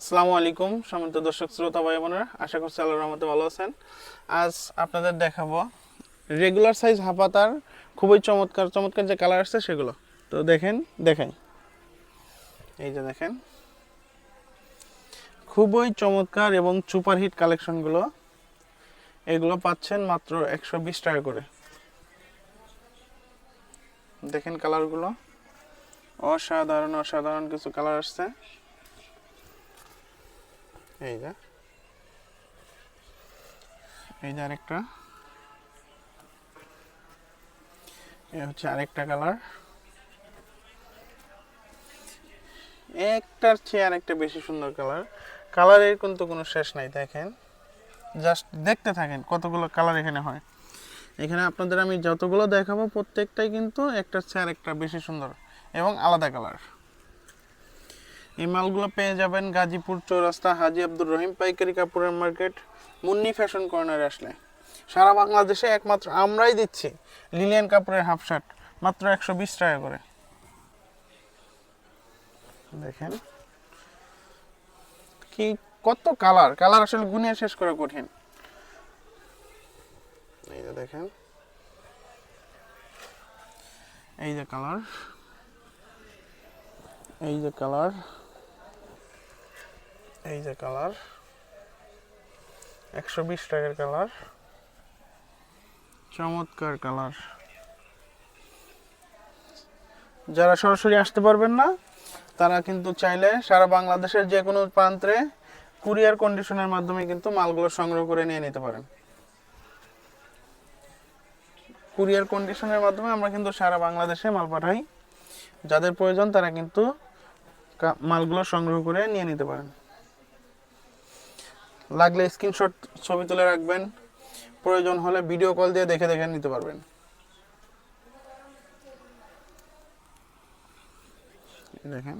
আসসালামু আলাইকুম, সম্মানিত দর্শক, শ্রোতা ভাই বোনেরা। আশা করছি আল্লাহর রহমতে ভালো আছেন। আজ আপনাদের দেখাবো রেগুলার সাইজ হাফাতার খুবই চমৎকার চমৎকার যে কালার আসছে সেগুলো। তো দেখেন দেখেন। এই যে দেখেন। খুবই চমৎকার এবং সুপার সুপারহিট কালেকশনগুলো এগুলো পাচ্ছেন মাত্র একশো বিশ টাকা করে। দেখেন কালারগুলো অসাধারণ অসাধারণ কিছু কালার আসছে। এই যে। এই যে আরেকটা। এই হচ্ছে আরেকটা কালার। একটার চেয়ে আরেকটা বেশি সুন্দর কালার। কালারের কিন্তু কোনো শেষ নাই, দেখেন। জাস্ট দেখতে থাকেন কতগুলো কালার এখানে হয়। এখানে আপনাদের আমি যতগুলো দেখাবো, প্রত্যেকটাই কিন্তু একটার চেয়ে আরেকটা বেশি সুন্দর এবং আলাদা কালার। এই মালগুলো পেয়ে যাবেন গাজীপুর চৌরাস্তা হাজি আব্দুর রহিম পাইকারি কাপড়ের মার্কেট, মুন্নি ফ্যাশন কর্নারে আসলে। সারা বাংলাদেশে একমাত্র আমরাই দিচ্ছি লিলিয়ান কাপড়ের হাফ শার্ট, মাত্র একশো বিশ টাকা করে। দেখেন, কি, কত কালার কালার আসলে গুনিয়ে শেষ করা কঠিন। এই যে দেখেন, এই যে কালার, এই যে কালার। এই যে কালার, একশো বিশ টাকার কালার। চমৎকার কালার। যারা সরাসরি আসতে পারবেন না, তারা কিন্তু চাইলে সারা বাংলাদেশের যে কোনো প্রান্তে কুরিয়ার কন্ডিশনের মাধ্যমে কিন্তু মালগুলো সংগ্রহ করে নিয়ে নিতে পারেন। কুরিয়ার কন্ডিশনের মাধ্যমে আমরা কিন্তু সারা বাংলাদেশে মাল পাঠাই। যাদের প্রয়োজন তারা কিন্তু মালগুলো সংগ্রহ করে নিয়ে নিতে পারেন। লাগলে স্ক্রিনশট ছবি তুলে রাখবেন। প্রয়োজন হলে ভিডিও কল দিয়ে দেখে দেখে নিতে পারবেন। দেখেন।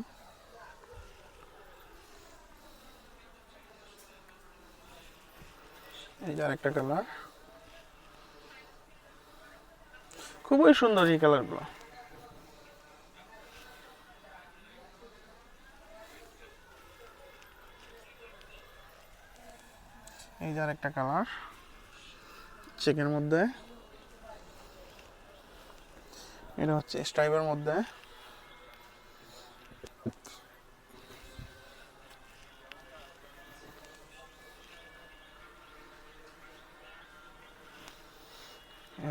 এই যে আরেকটা কালার খুবই সুন্দর এই কালারগুলো এই যে আরেকটা কালার। চেকের মধ্যে। এটা হচ্ছে স্ট্রাইবের মধ্যে।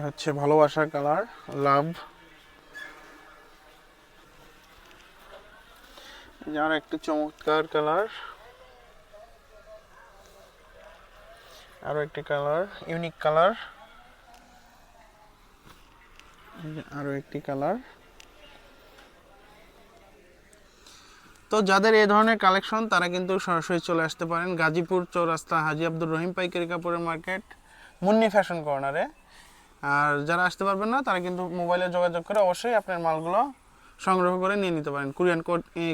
হচ্ছে ভালোবাসার কালার, লাভ। যার একটি চমৎকার কালার। আরও একটি কালার, ইউনিক কালার। আরও একটি কালার। তো যাদের এই ধরনের কালেকশন, তারা কিন্তু সরাসরি চলে আসতে পারেন গাজীপুর চৌরাস্তা হাজি আব্দুর রহিম পাইকারি কাপড়ের মার্কেট, মুন্নি ফ্যাশন কর্নারে। আর যারা আসতে পারবেন না, তারা কিন্তু মোবাইলে যোগাযোগ করে অবশ্যই আপনার মালগুলো সংগ্রহ করে নিয়ে নিতে পারেন। কুরিয়ার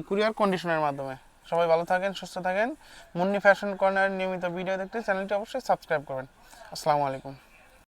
কুরিয়ার কন্ডিশনের মাধ্যমে। সবাই ভালো থাকেন, সুস্থ থাকেন। মুন্নি ফ্যাশন কর্নার নিয়মিত ভিডিও দেখতে চ্যানেলটি অবশ্যই সাবস্ক্রাইব করবেন। আসসালামু আলাইকুম।